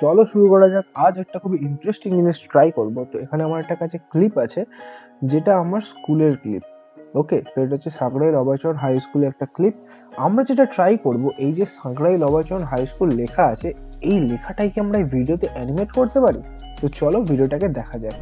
চলো শুরু করা যাক। আজ একটা খুব ইন্টারেস্টিং জিনিস ট্রাই করব। তো এখানে আমার একটা কাছে ক্লিপ আছে, যেটা আমার স্কুলের ক্লিপ ওকে তো এটা হচ্ছে সাঁকড়াই লবাচরণ হাই স্কুলের একটা ক্লিপ আমরা যেটা ট্রাই করব, এই যে সাঁকড়াই লবাচরণ হাই স্কুল লেখা আছে, এই লেখাটাই কি আমরা ভিডিওতে অ্যানিমেট করতে পারি? তো চলো ভিডিওটাকে দেখা যাক।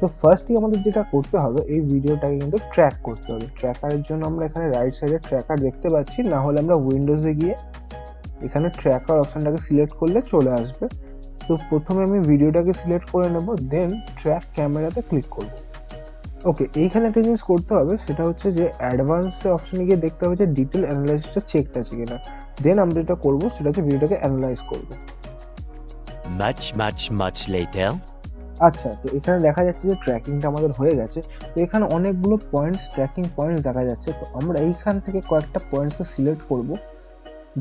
তো ফার্স্টই আমাদের যেটা করতে হবে, এই ভিডিওটাকে কিন্তু ট্র্যাক করতে হবে। ট্র্যাকারের জন্য আমরা এখানে রাইট সাইডে ট্র্যাকার দেখতে পাচ্ছি, না হলে আমরা উইন্ডোজে গিয়ে এখানে ট্র্যাকার অপশানটাকে সিলেক্ট করলে চলে আসবে। তো প্রথমে আমি ভিডিওটাকে সিলেক্ট করে নেব দেন ট্র্যাক ক্যামেরাতে ক্লিক করব। ওকে এইখানে একটা জিনিস করতে হবে সেটা হচ্ছে যে অ্যাডভান্স অপশনে গিয়ে দেখতে হবে যে ডিটেল অ্যানালাইসিসটা চেকড আছে কিনা। দেন আমরা যেটা করব সেটা হচ্ছে ভিডিওটাকে অ্যানালাইজ করব। Much, much, much later. আচ্ছা তো এখানে দেখা যাচ্ছে যে ট্র্যাকিংটা আমাদের হয়ে গেছে। তো এখানে অনেকগুলো পয়েন্টস ট্র্যাকিং পয়েন্টস দেখা যাচ্ছে। তো আমরা এইখান থেকে কয়েকটা পয়েন্টসকে সিলেক্ট করব।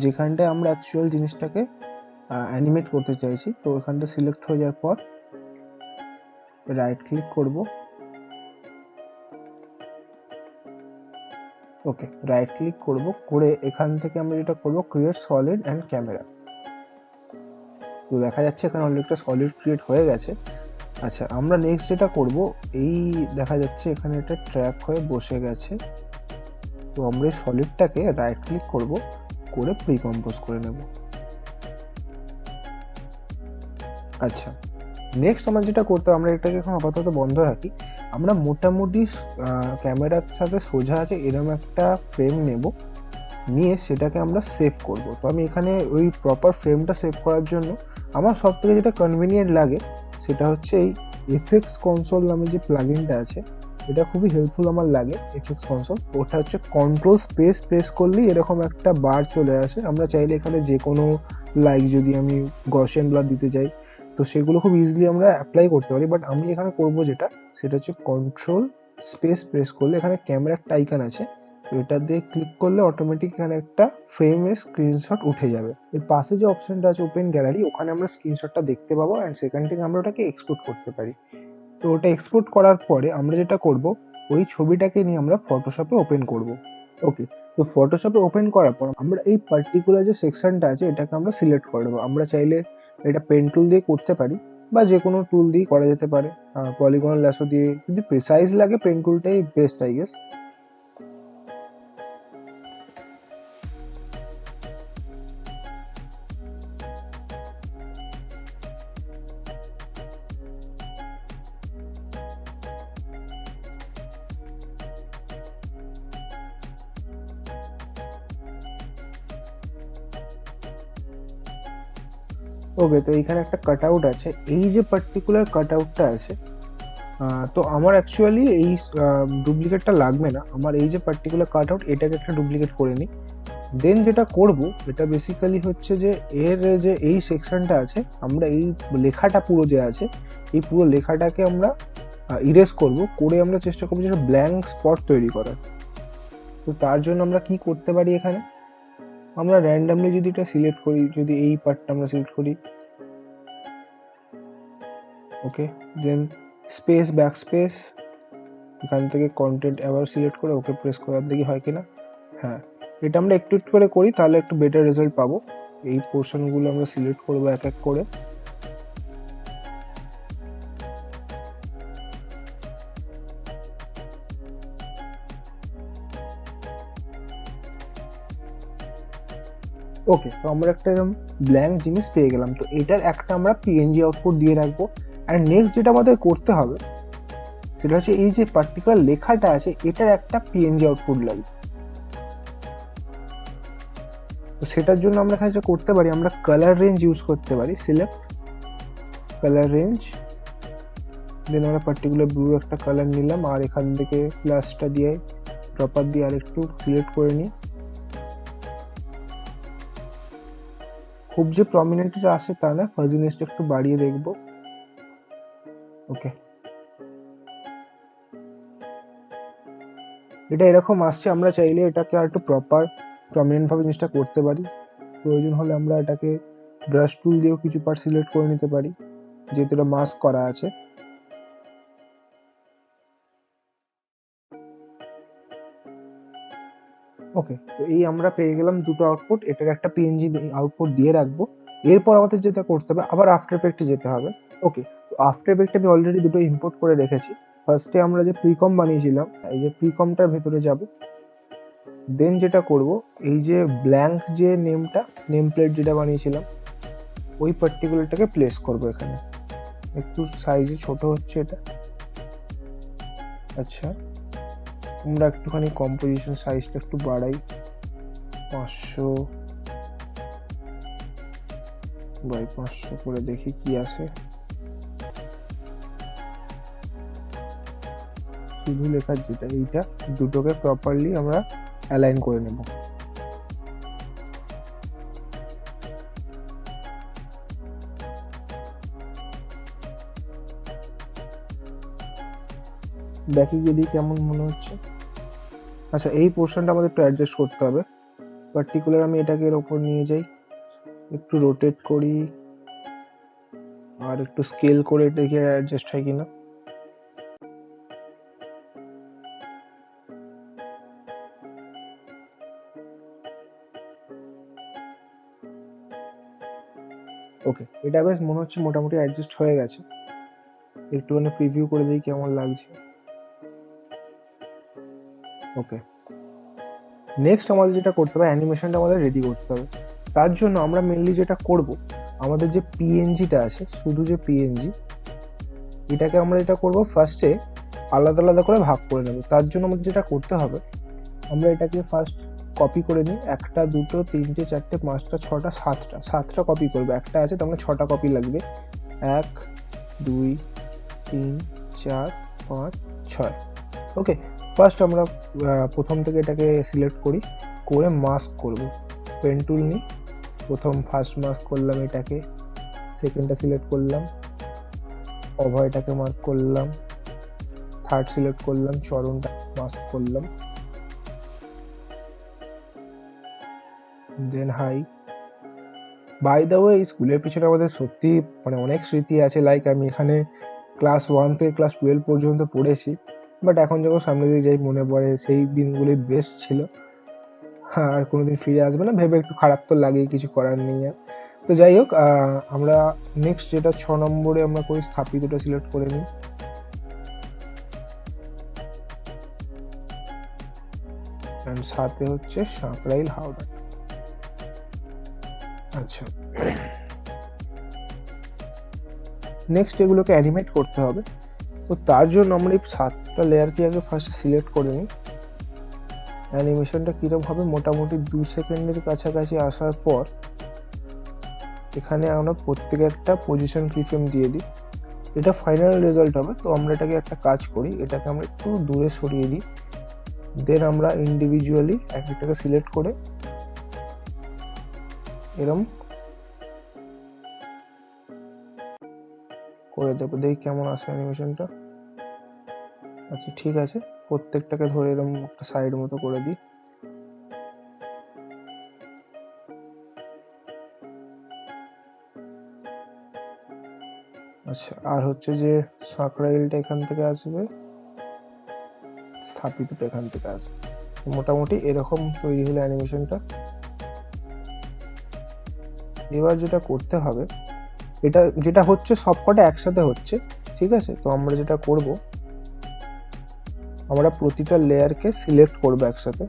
যেখানটায় আমরা অ্যাকচুয়াল জিনিসটাকে অ্যানিমেট করতে চাইছি, তো এখানটা সিলেক্ট হয়ে যাওয়ার পর রাইট ক্লিক করব। ওকে রাইট ক্লিক করব, করে এখান থেকে আমরা যেটা করব ক্রিয়েট সলিড অ্যান্ড ক্যামেরা তো দেখা যাচ্ছে এখানে অলরেডি একটা সলিড ক্রিয়েট হয়ে গেছে। আচ্ছা আমরা নেক্সট যেটা করব, এই দেখা যাচ্ছে এখানে একটা ট্র্যাক হয়ে বসে গেছে। তো আমরা এই সলিডটাকে রাইট ক্লিক করব। করে প্রি কম্পোজ করে নেব। আচ্ছা নেক্সট আমরা যেটা করতে আমরা এটাকে এখন আপাতত বন্ধ রাখি। আমরা মোটামুটি ক্যামেরার সাথে সোজা আছে এরকম একটা ফ্রেম নেব। নিয়ে সেটাকে আমরা সেভ করব। তো আমি এখানে ওই প্রপার ফ্রেমটা সেভ করার জন্য আমার সব থেকে যেটা কনভিনিয়েন্ট লাগে, সেটা হচ্ছে এই এফএক্স কনসোল নামে যে প্লাগইনটা আছে এটা খুবই হেল্পফুল আমার লাগে এফএক্স কনসোল ওটা হচ্ছে কন্ট্রোল স্পেস প্রেস করলেই এরকম একটা বার চলে আসে। আমরা চাইলে এখানে যে কোনো লাইক যদি আমি গসেন ব্লাড দিতে চাই, তো সেগুলো খুব ইজিলি আমরা অ্যাপ্লাই করতে পারি। বাট আমি এখানে করব যেটা, সেটা হচ্ছে কন্ট্রোল স্পেস প্রেস করলে এখানে ক্যামেরার একটা আইকন আছে, তো এটা দিয়ে ক্লিক করলে অটোমেটিক এখানে একটা ফ্রেমের স্ক্রিনশট উঠে যাবে। এর পাশে যে অপশনটা আছে ওপেন গ্যালারি ওখানে আমরা স্ক্রিনশটটা দেখতে পাবো অ্যান্ড সেখান থেকে আমরা ওটাকে এক্সপোর্ট করতে পারি। তো ওটা এক্সপোর্ট করার পরে আমরা যেটা করব, ওই ছবিটাকে নিয়ে আমরা ফটোশপে ওপেন করব। ওকে তো ফটোশপে ওপেন করার পর আমরা এই পার্টিকুলার যে সেকশনটা আছে, এটাকে আমরা সিলেক্ট করে দেবো। আমরা চাইলে এটা পেন টুল দিয়ে করতে পারি, বা যে কোনো টুল দিয়ে করা যেতে পারে। পলিগন ল্যাসো দিয়ে, যদি প্রিসাইজ লাগে পেন টুলটাই বেস্ট আই গেস ওকে তো এইখানে একটা কাট আউট আছে। এই যে পার্টিকুলার কাট আউটটা আছে তো আমার অ্যাকচুয়ালি এই ডুপ্লিকেটটা লাগবে না। আমার এই যে পার্টিকুলার কাট আউট এটাকে একটা ডুপ্লিকেট করে নিই। দেন যেটা করব, এটা বেসিক্যালি হচ্ছে যে এর যে এই সেকশনটা আছে, আমরা এই লেখাটা পুরো যে আছে, এই পুরো লেখাটাকে আমরা ইরেজ করব, করে আমরা চেষ্টা করব যেটা ব্ল্যাঙ্ক স্পট তৈরি করার। তো তার জন্য আমরা কি করতে পারি এখানে? আমরা র্যান্ডামলি যদি এটা সিলেক্ট করি, যদি এই পার্টটা আমরা সিলেক্ট করি okay then space back space এখান থেকে কন্টেন্ট আবার সিলেক্ট করে ওকে প্রেস করার দেখি হয় কিনা। হ্যাঁ এটা আমরা একটু একটু করে করি, তাহলে একটু বেটার রেজাল্ট পাবো। এই পোর্শনগুলো আমরা সিলেক্ট করব এক এক করে। ওকে তো আমরা একটা এরকম ব্ল্যাঙ্ক জিনিস পেয়ে গেলাম। তো এটার একটা আমরা পিএনজি আউটপুট দিয়ে রাখব। অ্যান্ড নেক্সট যেটা আমাদের করতে হবে, সেটা হচ্ছে এই যে পার্টিকুলার লেখাটা আছে, এটার একটা পিএনজি আউটপুট লাগবে। তো সেটার জন্য আমরা এখানে যেটা করতে পারি, আমরা কালার রেঞ্জ ইউজ করতে পারি সিলেক্ট কালার রেঞ্জ দেন আমরা পার্টিকুলার ব্লু একটা কালার নিলাম, আর এখান থেকে প্লাসটা দিয়ে ড্রপার দিয়ে আরেকটু সিলেক্ট করে নিই। খুব যে প্রমিনেন্টটা আসে তা না ফাজিনেসটা একটু বাড়িয়ে দেখব। ওকে এটা এরকম আসছে, আমরা চাইলে এটাকে আর একটু প্রপার প্রমিনেন্ট ভাবে জিনিসটা করতে পারি। প্রয়োজন হলে আমরা এটাকে ব্রাশ টুল দিয়েও কিছু পার্ট সিলেক্ট করে নিতে পারি, যেহেতু এটা মাস্ক করা আছে। ওকে তো এই আমরা পেয়ে গেলাম দুটো আউটপুট এটার একটা পিএনজি আউটপুট দিয়ে রাখব। এরপর আমাদের যেটা করতে হবে, আবার আফটার এফেক্টে যেতে হবে। ওকে তো আফটার এফেক্ট আমি অলরেডি দুটো ইম্পোর্ট করে রেখেছি। ফার্স্টে আমরা যে প্রিকম বানিয়েছিলাম, এই যে প্রিকমটার ভেতরে যাব। দেন যেটা করব, এই যে ব্ল্যাঙ্ক যে নেমটা নেম প্লেট যেটা বানিয়েছিলাম, ওই পার্টিকুলারটাকে প্লেস করব এখানে। একটু সাইজে ছোট হচ্ছে এটা। আচ্ছা। আমরা একটুখানি কম্পোজিশন সাইজটা একটু বাড়াই। পাঁচশো বাই পাঁচশো করে দেখি কি আসে। শুধু লেখার যেটা, এইটা দুটোকে প্রপারলি আমরা অ্যালাইন করে নেব। দেখি যদি কেমন মনে হচ্ছে? আচ্ছা এই পোর্শনটা আমাদের একটু অ্যাডজাস্ট করতে হবে। পার্টিকুলার আমি এটাকে এর ওপর নিয়ে যাই। একটু রোটেট করি। আর একটু স্কেল করে দেখি অ্যাডজাস্ট হয় কিনা। ওকে এটা বেশ মনে হচ্ছে মোটামুটি অ্যাডজাস্ট হয়ে গেছে। একটুখানি প্রিভিউ করে দিই কেমন লাগছে। ওকে নেক্সট আমাদের যেটা করতে হবে অ্যানিমেশনটা আমাদের রেডি করতে হবে। তার জন্য আমরা মেনলি যেটা করব, আমাদের যে পিএনজিটা আছে, শুধু যে পিএনজি এটাকে আমরা যেটা করব ফার্স্টে আলাদা আলাদা করে ভাগ করে নেব। তার জন্য আমাদের যেটা করতে হবে, আমরা এটাকে ফার্স্ট কপি করে নিই। একটা, দুটো, তিনটে, চারটে, পাঁচটা, ছটা, সাতটা। সাতটা কপি করব। একটা আছে, তার মানে ছটা কপি লাগবে। এক, দুই, তিন, চার, পাঁচ, ছয়। ওকে ফার্স্ট আমরা প্রথম থেকে এটাকে সিলেক্ট করি, করে মাস্ক করব। পেন টুল নিই। প্রথম ফার্স্ট মাস্ক করলাম এটাকে। সেকেন্ডটা সিলেক্ট করলাম। অভয়টাকে মার্ক করলাম। থার্ড সিলেক্ট করলাম। চরণটা মাস্ক করলাম। Then hi by the way স্কুলের পিছনে আমাদের সত্যি মানে অনেক স্মৃতি আছে। লাইক আমি এখানে ক্লাস ওয়ান থেকে ক্লাস টুয়েলভ পর্যন্ত পড়েছি। বাট এখন যখন সামনে দিয়ে যাই, মনে পড়ে সেই দিনগুলি বেস্ট ছিল। হ্যাঁ আর কোনোদিন ফিরে আসবে না। ভেবে একটু খারাপ তো লাগেই, কিছু করার নেই আর। তো যাই হোক আমরা নেক্সট যেটা ছ নম্বরে আমরা করি, স্থাপিতটা সিলেক্ট করে নিই। সাথে হচ্ছে সাঁকরাইল হাওড়া। আচ্ছা। নেক্সট এগুলোকে অ্যানিমেট করতে হবে। তো তার জন্য আমরা এই সাতটা লেয়ারকে আগে ফার্স্ট সিলেক্ট করে নিই। অ্যানিমেশনটা কীরকম হবে? মোটামুটি দু সেকেন্ডের কাছাকাছি আসার পর এখানে আমরা প্রত্যেকে একটা পজিশন কিফ্রেম দিয়ে দিই। এটা ফাইনাল রেজাল্ট হবে, তো আমরা এটাকে একটা কাজ করি, এটাকে আমরা একটু দূরে সরিয়ে দিই। দেন আমরা ইন্ডিভিজুয়ালি এক একটাকে সিলেক্ট করে এরম করে দেবো। দেখি কেমন আসে অ্যানিমেশনটা আচ্ছা ঠিক আছে। প্রত্যেকটাকে ধরে এরকম একটা সাইড মতো করে দিই। আচ্ছা আর হচ্ছে যে সাঁকড়াইলটা এখান থেকে আসবে, স্থাপিতটা এখান থেকে আসবে। মোটামুটি এরকম তৈরি হলো অ্যানিমেশনটা এবার যেটা করতে হবে, এটা, যেটা হচ্ছে সবকটা একসাথে হচ্ছে, ঠিক আছে? তো আমরা যেটা করব আমরা প্রতিটা লেয়ারকে সিলেক্ট করব একসাথে।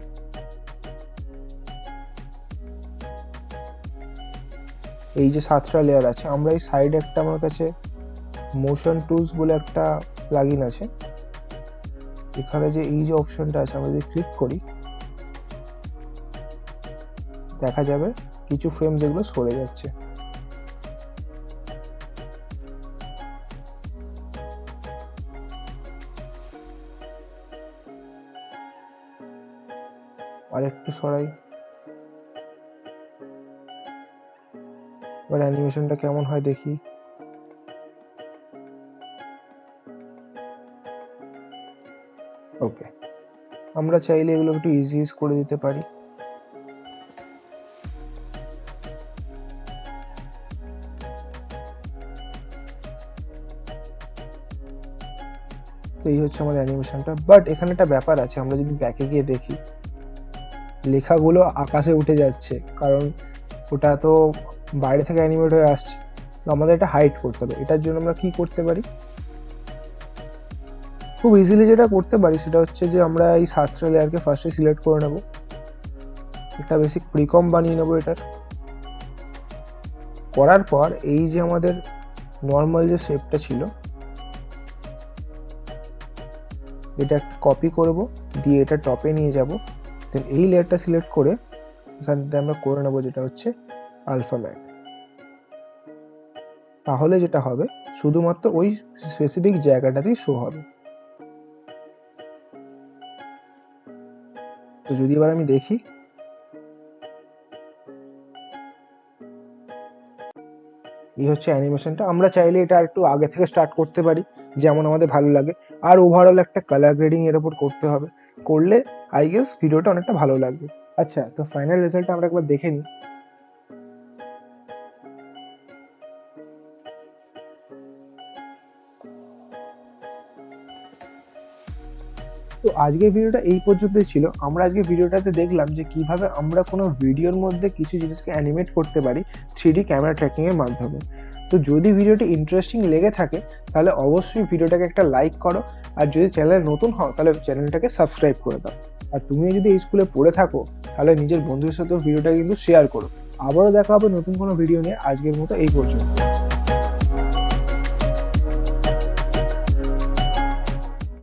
এই যে সাতটা লেয়ার আছে, আমরা এই সাইডে একটা আমার কাছে মোশন টুলস বলে একটা প্লাগইন আছে। এখানে যে এই যে অপশনটা আছে, আমরা যদি ক্লিক করি, দেখা যাবে কিছু ফ্রেম যেগুলো সরে যাচ্ছে। আর একটু সরাই। এবার অ্যানিমেশনটা কেমন হয় দেখি। ওকে আমরা চাইলে এগুলো একটু ইজি ইজ করে দিতে পারি। এই হচ্ছে আমাদের অ্যানিমেশনটা বাট এখানে একটা ব্যাপার আছে, আমরা যদি ব্যাকে গিয়ে দেখি। লেখাগুলো আকাশে উঠে যাচ্ছে, কারণ ওটা তো বাইরে থেকে অ্যানিমেট হয়ে আসছে। তো আমাদের এটা হাইড করতে হবে। এটার জন্য আমরা কি করতে পারি? খুব ইজিলি যেটা করতে পারি সেটা হচ্ছে যে আমরা এই সাতটা লেয়ারকে ফার্স্টে সিলেক্ট করে নেব। একটা বেসিক প্রিকম বানিয়ে নেব এটার। করার পর এই যে আমাদের নর্মাল যে শেপটা ছিল, এটা কপি করব, দিয়ে এটা টপে নিয়ে যাব। দেন এই লেয়ারটা সিলেক্ট করে এখান থেকে আমরা করে নেব যেটা হচ্ছে আলফাম্যাট তাহলে যেটা হবে, শুধুমাত্র ওই স্পেসিফিক জায়গাটাতেই শো হবে। তো যদি এবার আমি দেখি, এই হচ্ছে অ্যানিমেশনটা আমরা চাইলে এটা একটু আগে থেকে স্টার্ট করতে পারি। যেমন আমাদের ভালো লাগে। আর ওভারঅল একটা কালার গ্রেডিং এর উপর করতে হবে। করলে আই গেস ভিডিওটা অনেকটা ভালো লাগবে। আচ্ছা তো ফাইনাল রেজাল্টটা আমরা একবার দেখে নিই। তো আজকের ভিডিওটা এই পর্যন্তই ছিল। আমরা আজকে ভিডিওটাতে দেখলাম যে কীভাবে আমরা কোনো ভিডিওর মধ্যে কিছু জিনিসকে অ্যানিমেট করতে পারি থ্রি ক্যামেরা ট্র্যাকিং এর মাধ্যমে। তো যদি ভিডিওটি ইন্টারেস্টিং লেগে থাকে, তাহলে অবশ্যই ভিডিওটাকে একটা লাইক করো। আর যদি চ্যানেলে নতুন হও, তাহলে চ্যানেলটাকে সাবস্ক্রাইব করে দাও। আর তুমি যদি এই স্কুলে পড়ে থাকো, তাহলে নিজের বন্ধুদের সাথেও ভিডিওটা কিন্তু শেয়ার করো। আবারও দেখা হবে নতুন কোনো ভিডিও নিয়ে। আজকের মতো এই পর্যন্ত।